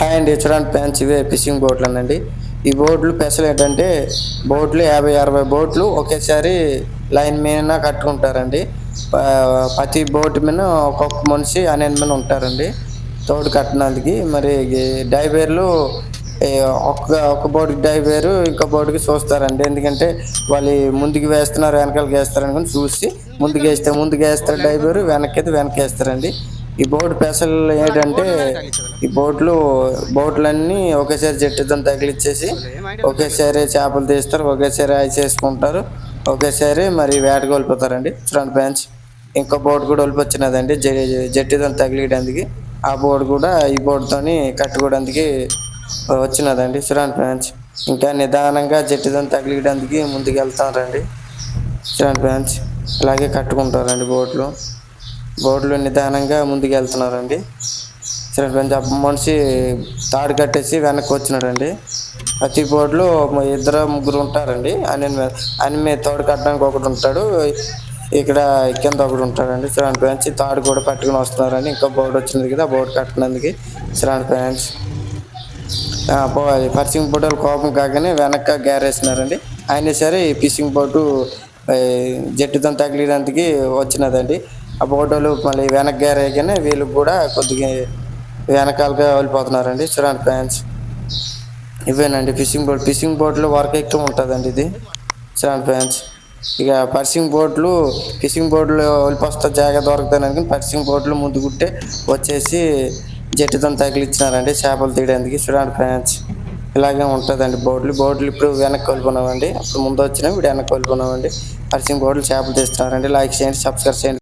Hi అండి చూడండి fans ఇవే ఫిషింగ్ బోట్లు అండి ఈ బోట్లు స్పెషల్ ఏంటంటే బోట్లు యాభై అరవై బోట్లు ఒకేసారి లైన్ మీద కట్టుకుంటారండి. ప్రతి బోట్ మీద ఒక్కొక్క మనిషి అనేది మీద ఉంటారండి. తోడు కట్టడానికి మరి ఈ డైవర్లు ఒక్క ఒక్క బోటుకి డైవేరు ఇంకో బోటుకి చూస్తారండి. ఎందుకంటే వాళ్ళు ముందుకు వేస్తున్నారు వెనకాలకి వేస్తారు అనుకుని చూసి ముందుకు వేస్తే ముందుకు వేస్తారు డైవేరు వెనక్కి అయితే వెనక్కి వేస్తారండి. ఈ బోట్ పెసలు ఏంటంటే ఈ బోట్లు బోట్లన్నీ ఒకేసారి జట్టుతో తగిలిచ్చేసి ఒకేసారి చేపలు తీస్తారు ఒకేసారి ఆయి చేసుకుంటారు ఒకేసారి మరి వేటకు వెళ్ళిపోతారండి. చూడండి బెంచ్. ఇంకో బోట్ కూడా వెళ్ళిపోచ్చినదండి. జట్టుతో తగిలియడానికి ఆ బోట్ కూడా ఈ బోట్తోని కట్టుకోవడానికి వచ్చినదండి చూడండి బెంచ్. ఇంకా నిదానంగా జట్టుతో తగిలియడానికి ముందుకు వెళ్తారండి ఫ్రంట్ బెంచ్. ఇలాగే కట్టుకుంటారండి బోట్లు. బోర్డులు నిదానంగా ముందుకు వెళ్తున్నారండి సరే ఫ్రెండ్స్ ఆ మనిషి తాడు కట్టేసి వెనక్కి వచ్చినాడండి. ప్రతి బోర్డులు ఇద్దరు ముగ్గురు ఉంటారండి. ఆయన ఆయన మీద తోడు కట్టడానికి ఒకటి ఉంటాడు. ఇక్కడ కింద ఒకడు ఉంటాడండి. చూడండి ఫ్యాన్స్ తాడు కూడా పట్టుకుని వస్తున్నారని ఇంకో బోర్డు వచ్చింది కదా బోర్డు కట్టినందుకు. చూడండి పోవాలి పర్సింగ్ బోటు కోపం కాగానే వెనక గేరేసినారండి అయినా సరే ఈ ఫిషింగ్ బోటు జట్టుతో తగిలినందుకు వచ్చినదండి. ఆ ఫోటోలు మళ్ళీ వెనక్కి గారేగానే వీళ్ళు కూడా కొద్దిగా వెనకాలగా వెళ్ళిపోతున్నారండి చూడండి ఫ్యాన్స్. ఇవేనండి ఫిషింగ్ బోట్. ఫిషింగ్ బోట్లో వర్క్ ఎక్కువ ఉంటుందండి ఇది చూడండి ఫ్యాన్స్. ఇక పర్సింగ్ బోట్లు ఫిషింగ్ బోట్లు వెళ్ళిపోస్తా జాగా దొరకదానికి పర్సింగ్ బోట్లు ముందు కుట్టే వచ్చేసి జట్టుతో తగిలిచ్చినారండి చేపలు తీయడానికి చూడండి ఫ్యాన్స్. ఇలాగే ఉంటుందండి బోట్లు. బోట్లు ఇప్పుడు వెనక్కి వెళ్ళిపోయినామండి. అప్పుడు ముందు వచ్చినా ఇప్పుడు వెనక్కి వెళ్ళిపోయినామండి. పర్సింగ్ బోట్లు చేపలు తీస్తున్నారండి. లైక్ చేయండి సబ్స్క్రైబ్ చేయండి.